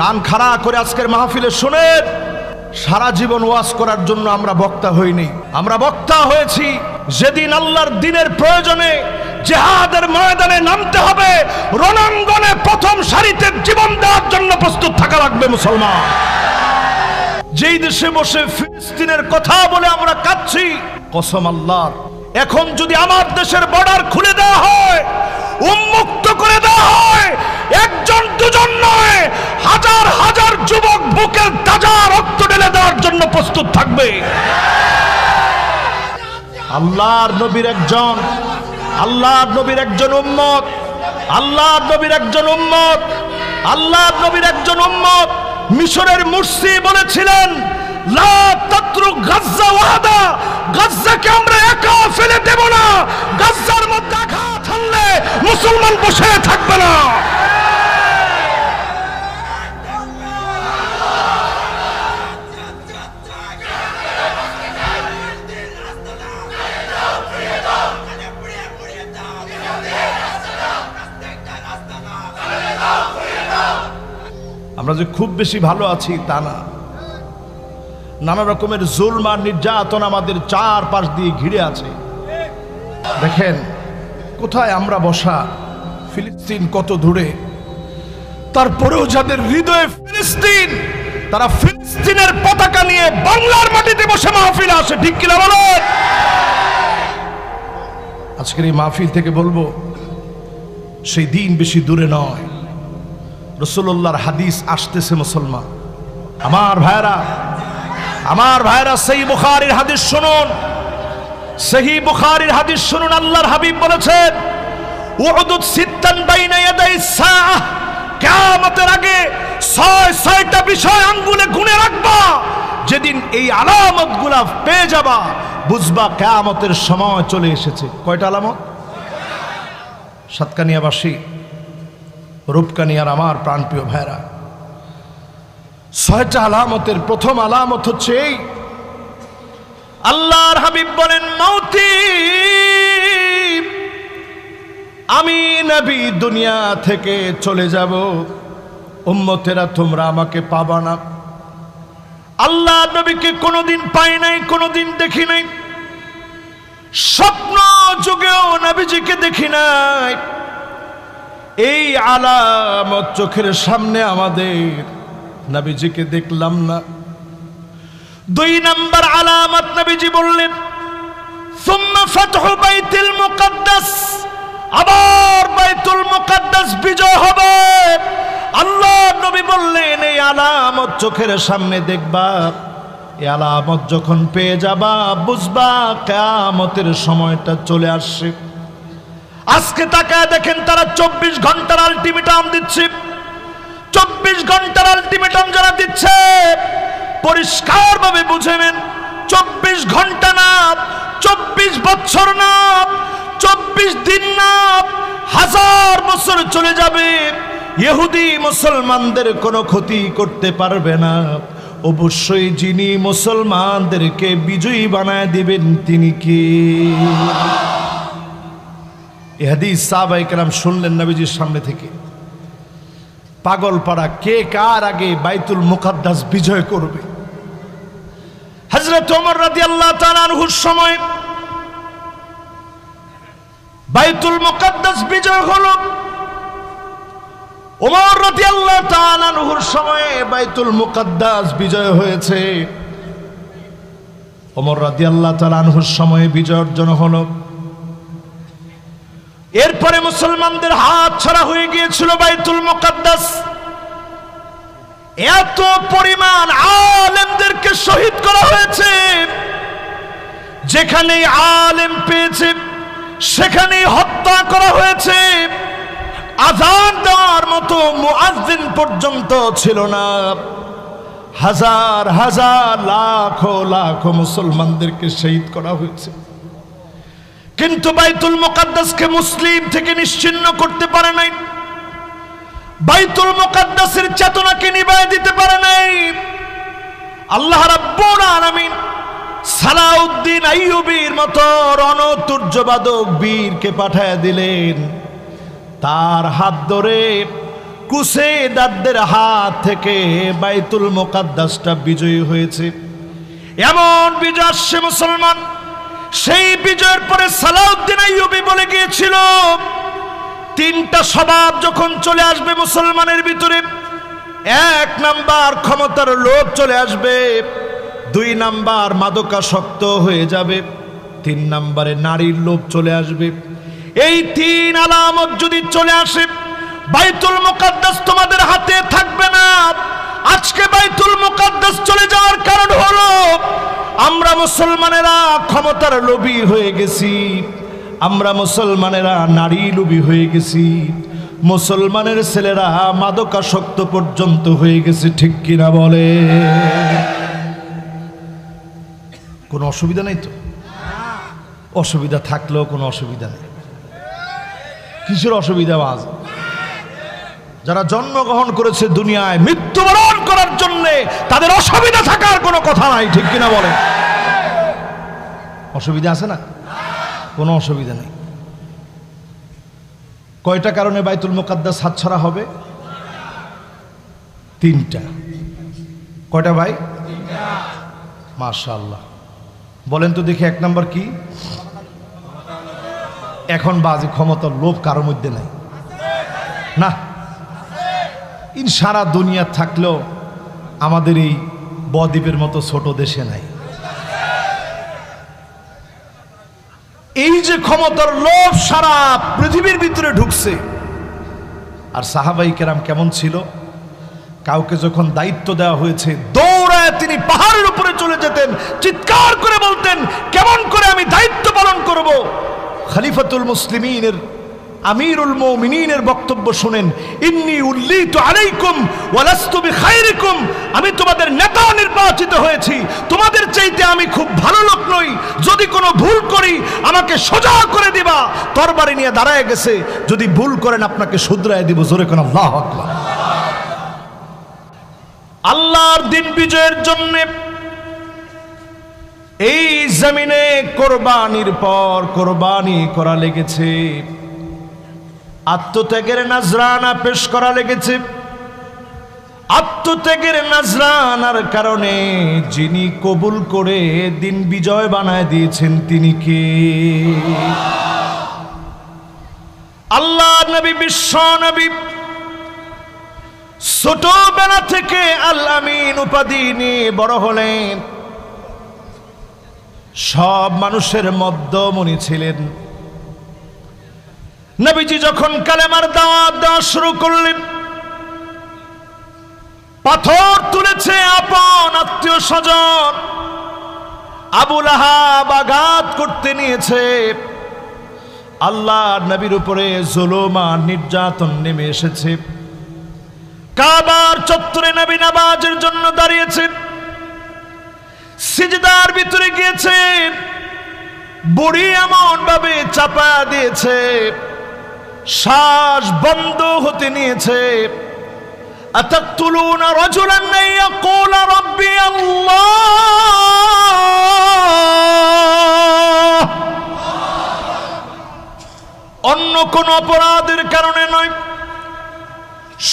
কান খাড়া করে আজকের মাহফিলে শুনেন সারা জীবন ওয়াজ করার জন্য আমরা বক্তা হইনি। আমরা বক্তা হয়েছি যেদিন আল্লাহর দিনের প্রয়োজনে জেহাদের ময়দানে নামতে হবে, রণাঙ্গনে প্রথম সারিতে জীবন দেওয়ার জন্য প্রস্তুত থাকা লাগবে মুসলমান। যেই দেশে বসে ফিলিস্তিনের কথা বলে আমরা কাঁদছি, কসম আল্লাহর। এখন যদি আমার দেশের বর্ডার খুলে দেওয়া হয়, উন্মুক্ত করে দেওয়া হয় হাজার হাজার যুবক বুকের তাজা রক্ত ঢেলে দেওয়ার জন্য প্রস্তুত থাকবে। আল্লাহর নবীর একজন, আল্লাহর নবীর একজন উম্মত, আল্লাহর নবীর একজন উম্মত, আল্লাহর নবীর একজন উম্মত। মিশরের মুর্সি বলেছিলেন আমরা একা দেব না। গাজ্জার মধ্যে মুসলমান বসে থাকবে না। আমরা যে খুব বেশি ভালো আছি তা না। নানা রকমের জুলম আর নির্যাতন আমাদের চার পাশ দিয়ে ঘিরে আছে। দেখেন, কোথায় আমরা বসা? ফিলিস্তিন কত দূরে? তারপরেও যাদের হৃদয়ে ফিলিস্তিন, তারা ফিলিস্তিনের পতাকা নিয়ে বাংলার মাটিতে বসে মাহফিল আসে, ঠিক কিনা বলেন? আজকের এই মাহফিল থেকে বলব, সেই দিন বেশি দূরে নয়। রসুল্লাহর হাদিস আসতেছে মুসলমান। আমার ভাইরা আমার ভাইরা, সেই বুখারির হাদিস শুনুন। সেই বুখারির হাদিস শুনুন, আল্লাহর হাবিব বলেছেন উহুদ সিত্তান বাইনা ইয়াদাই সাআহ, কিয়ামতের আগে ছয়, ছয়টা বিষয় আঙ্গুলে গুনে রাখবা। যেদিন এই আলামতগুলা পেয়ে যাবা, বুঝবা কিয়ামতের সময় চলে এসেছে। কয়টা আলামত? সাতকানিয়াবাসী। রূপকানিয়ার আমার প্রাণপ্রিয় ভাইরা ছয়টা আলামতের প্রথম আলামত হচ্ছে এই। আল্লাহর হাবিব বলেন মৌতি আমি নবী দুনিয়া থেকে চলে যাব। উম্মতেরা তোমরা আমাকে পাবা না। আল্লাহ নবীকে কোনোদিন পাই নাই, কোনোদিন দেখি নাই। স্বপ্ন যুগেও নবীজিকে দেখি নাই। এই আলামত চোখের সামনে আমাদের নবীজিকে দেখলাম না। দুই নাম্বার আলামত নবীজি বললেন আবার বাইতুল মুকাদ্দাস বিজয় হবে। আল্লাহ নবী বললেন, এই আলামত চোখের সামনে দেখবা। এই আলামত যখন পেয়ে যাবা, বুঝবা, কিয়ামতের সময়টা চলে আসছে। আজকে তাকায় দেখেন তারা চব্বিশ ঘণ্টার আলটিমেটাম দিচ্ছে। চব্বিশ ঘণ্টার আলটিমেটাম যারা দিচ্ছে পরিষ্কার ভাবে বুঝে নেন, চব্বিশ ঘণ্টা না, চব্বিশ বছর না, চব্বিশ দিন না, হাজার বছর চলে যাবে। ইহুদি মুসলমানদের কোনো ক্ষতি করতে পারবে না। অবশ্যই যিনি মুসলমানদেরকে বিজয়ী বানায় দিবেন তিনি কি? এ হাদিস সাহাবাই কেরাম শুনলেন নবীজির সামনে থেকে। পাগল পাড়া, কে কার আগে বাইতুল মুকাদ্দাস বিজয় করবে? হজরত ওমর রাদি আল্লাহ তালানহুর সময় বাইতুল মুকাদ্দাস বিজয় হলো। ওমর রাদি আল্লাহ তালানহুর সময়ে বাইতুল মুকাদ্দাস বিজয় হয়েছে। ওমর রাদি আল্লাহ তালানহুর সময়ে বিজয় অর্জন হলো। এরপরে মুসলমানদের হাত ছাড়া হয়ে গিয়েছিল বাইতুল মোকাদ্দাস। এত পরিমাণ আলেমদেরকে শহীদ করা হয়েছে। যেখানে আলেম পেয়েছে সেখানে হত্যা করা হয়েছে। আজান দেওয়ার মতো মুআজ্জিন পর্যন্ত ছিল না। হাজার হাজার, লাখো লাখো মুসলমানদেরকে শহীদ করা হয়েছে। কিন্তু বাইতুল মোকাদ্দাসকে মুসলিম থেকে নিশ্চিন্ন করতে পারে নাই। বাইতুল মোকাদ্দাসের চেতনাকে নিবায় দিতে পারে নাই। আল্লাহ রাব্বুল আলামিন সালাউদ্দিন আইয়ুবীর মতো রণতুর্যবাদক বীরকে পাঠায় দিলেন। তার হাত ধরে ক্রুসেডারদের হাত থেকে বাইতুল মোকাদ্দাসটা বিজয়ী হয়েছে। এমন বিজয় আসছে মুসলমান। সেই বিজয়ের পরে সালাউদ্দিন আইয়ুবি বলে গিয়েছিল, তিনটা স্বভাব যখন চলে আসবে মুসলমানের ভিতরে, এক নাম্বার ক্ষমতার লোভ চলে আসবে, দুই নাম্বার মাদকাসক্ত হয়ে যাবে, তিন নাম্বারে নারীর লোভ চলে আসবে। এই তিন আলামত যদি চলে আসে, বাইতুল মুকাদ্দাস তোমাদের হাতে থাকবে না আজকে বাইতুল মুকাদ্দাস চলে যাওয়ার কারণ হলো আমরা মুসলমানেরা ক্ষমতার লোভী হয়ে গেছি। আমরা মুসলমানেরা নারী লোভী হয়ে গেছি। মুসলমানের ছেলেরা মাদকাসক্ত পর্যন্ত হয়ে গেছে, ঠিক কিনা বলে? কোনো অসুবিধা নেই তো? অসুবিধা থাকলেও কোনো অসুবিধা নেই। কিসের অসুবিধা আজ যারা জন্মগ্রহণ করেছে দুনিয়ায়, মৃত্যুবরণ করার জন্য তাদের অসুবিধা থাকার কোনো কথা নাই, ঠিক কিনা বলে অসুবিধা আছে না? কোনো অসুবিধা নেই। কয়টা কারণে বাইতুল মোকাদ্দাস হাতছাড়া হবে? তিনটা। কয়টা ভাই? মাশাআল্লাহ। বলেন তো দেখি এক নম্বর কি? এখন বাজে ক্ষমতার লোভ কারোর মধ্যে নাই। না? ইন সারা দুনিয়া থাকলেও আমাদের এই বদ্বীপের মতো ছোট দেশে নাই। এই যে ক্ষমতার লোভ সারা পৃথিবীর ভিতরে ঢুকছে। আর সাহাবাই কেরাম কেমন ছিল? কাউকে যখন দায়িত্ব দেওয়া হয়েছে, দৌড়ায় তিনি পাহাড়ের উপরে চলে যেতেন, চিৎকার করে বলতেন, কেমন করে আমি দায়িত্ব পালন করব? খলিফাতুল মুসলিমিনের আমিরুল মুমিনিনের বক্তব্য শুনেন, ইন্নি উল্লিত আলাইকুম ওয়ালাস্তু বিখাইরিকুম। আমি তোমাদের নেতা নির্বাচিত হয়েছি। তোমাদের চাইতে আমি খুব ভালো লোক নই। যদি কোনো ভুল করি, আমাকে সোজা করে দিবা। তরবারি নিয়ে দাঁড়ায় গেছে। যদি ভুল করেন, আপনাকে শুধরায় দিব। জোরে কোন আল্লাহ আল্লাহর দিন বিজয়ের জন্য এই জমিনে কোরবানির পর কোরবানি করা লেগেছে। আত্মত্যাগের নাজরানা পেশ করা লেগেছে। আত্মত্যাগের নাজরানার কারণে যিনি কবুল করে দিন বিজয় বানায় দিয়েছেন তিনি কে? আল্লাহ নবী, বিশ্ব নবী, ছোটবেলা থেকে আল আমিন উপাধি নিয়ে বড় হলেন। সব মানুষের মধ্যমণি ছিলেন। নবীজি যখন কালেমার দাওয়াত দেওয়া শুরু করলেন, পাথর তুলেছে আপন আত্মীয় স্বজন। আবুল আহাব আঘাত করতে নিয়েছে। আল্লাহ নবীর উপরে জুলুমা নির্যাতন নেমে এসেছে। কাবার চত্বরে নবী নামাজের জন্য দাঁড়িয়েছেন। সিজদার ভিতরে গিয়েছেন। বুড়ি এমন ভাবে চাপা দিয়েছে। শ্বাস বন্ধ হতে নিয়েছে أتقتلون رجلا أن يقول ربي الله অন্য কোন অপরাধের কারণে নয়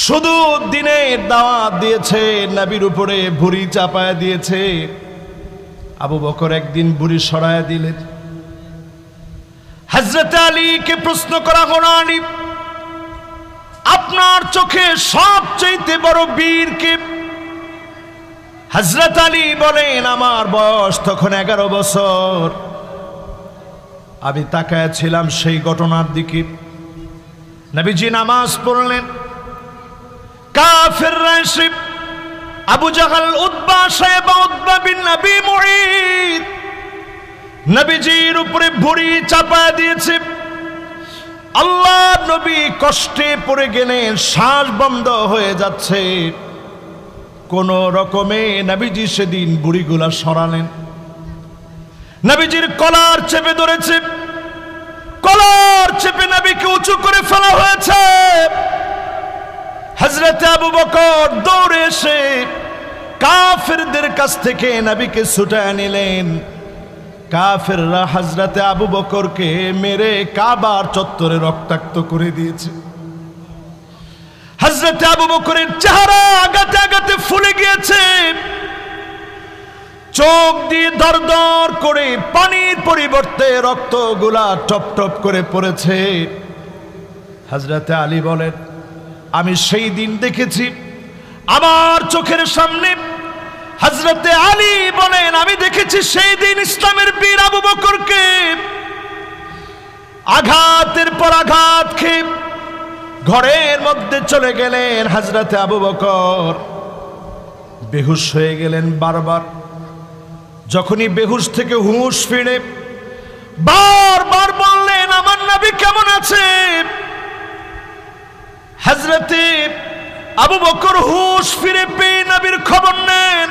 শুধু দিনের দাওয়াত দিয়েছে নবীর উপরে ভুড়ি চাপায় দিয়েছে আবু বকর একদিন বুড়ি সরায় দিলেন হজরত আলীকে প্রশ্ন করা হলো আলী আপনার চোখে সবচেয়ে বড় বীর বীরকে হজরত আলী বলেন, আমার বয়স তখন এগারো বছর। আমি তাকায় ছিলাম সেই ঘটনার দিকে। নবীজি নামাজ পড়লেন। কাফের আবু জাহাল উদ্বা সাহেব উদ্বা বিন নবী মুঈদ নবীজির উপরে ভুড়ি চাপা দিয়েছে। আল্লাহ নবী কষ্টে পড়ে গেলেন শ্বাস বন্ধ হয়ে যাচ্ছে। কোন রকমে নবীজি সেদিন বুড়িগুলা সরালেন। নবীজির কলার চেপে ধরেছে। কলার চেপে নবীকে উঁচু করে ফেলা হয়েছে। হজরত আবু বকর দৌড়ে এসে কাফেরদের কাছ থেকে নবীকে ছুটায় নিলেন কাফেররা হজরতে আবু বকরকে মেরে কাবার চত্বরে রক্তাক্ত করে দিয়েছে। হজরত আবু বকরের চেহারা আগাতে আগাতে ফুলে গিয়েছে। চোখ দিয়ে দর দর করে পানির পরিবর্তে রক্তগুলা টপ টপ করে পড়েছে। হাজরাতে আলী বলেন, আমি সেই দিন দেখেছি। আমার চোখের সামনে হজরতে আলী বলেন, আমি দেখেছি সেই দিন ইসলামের বীর আবু বকরকে আঘাতের পর আঘাত খেয়ে ঘরের মধ্যে চলে গেলেন হজরতে আবু বকর। বেহুশ হয়ে গেলেন বারবার। যখনই বেহুশ থেকে হুঁশ ফিরে বারবার বললেন, আমার নবী কেমন আছে? হজরতে আবু বকর হুঁশ ফিরে পেয়ে নবীর খবর নেন।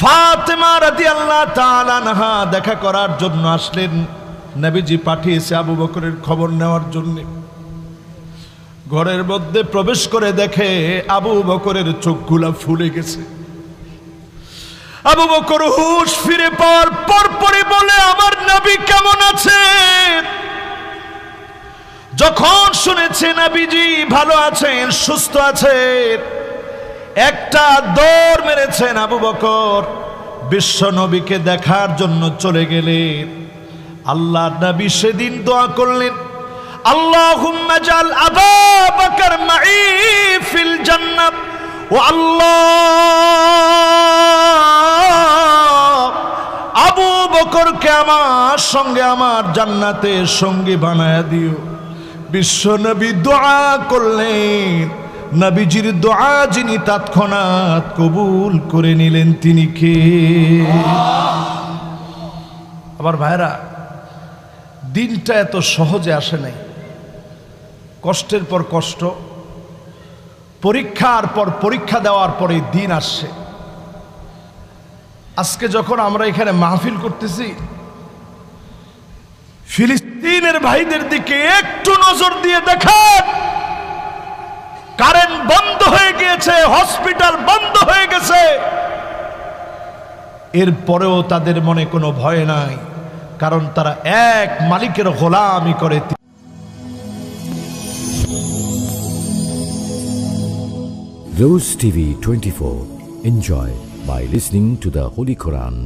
ফাতেমা রাদি আল্লাহ তালানহা দেখা করার জন্য আসলেন নবীজি পাঠিয়েছে আবু বকরের খবর নেওয়ার জন্য। ঘরের মধ্যে প্রবেশ করে দেখে আবু বকরের চোখগুলা ফুলে গেছে। আবু বকর হুশ ফিরে পাওয়ার পর পরে বলে, আমার নবী কেমন আছে যখন শুনেছে, নবীজি ভালো আছেন, সুস্থ আছেন। একটা দৌড় মেরেছেন আবু বকর। বিশ্ব নবীকে দেখার জন্য চলে গেলেন। আল্লাহ নবী সেদিন দোয়া করলেন, আল্লাহুম্মা জাল আবু বকর মাই ফিল জান্নাত ও আল্লাহ, আবু বকরকে আমার সঙ্গে আমার জান্নাতে সঙ্গী বানায়া দিও। বিশ্ব নবী দোয়া করলেন নবীজির দোয়া যিনি তৎক্ষণাৎ কবুল করে নিলেন, তিনি কে? আবার ভাইরা দিনটা এত সহজে আসে নাই। কষ্টের পর কষ্ট, পরীক্ষার পর পরীক্ষা দেওয়ার পরে দিন আসছে। আজকে যখন আমরা এখানে মাহফিল করতেছি, ফিলিস্তিনের ভাইদের দিকে একটু নজর দিয়ে দেখেন কারেন্ট বন্ধ গিয়েছে হসপিটাল বন্ধ হয়ে গেছে এরপরেও তাদের মনে কোনো ভয় নাই, কারণ তারা এক মালিকের গোলামি করে Rose TV 24. Enjoy by listening to the Holy Quran.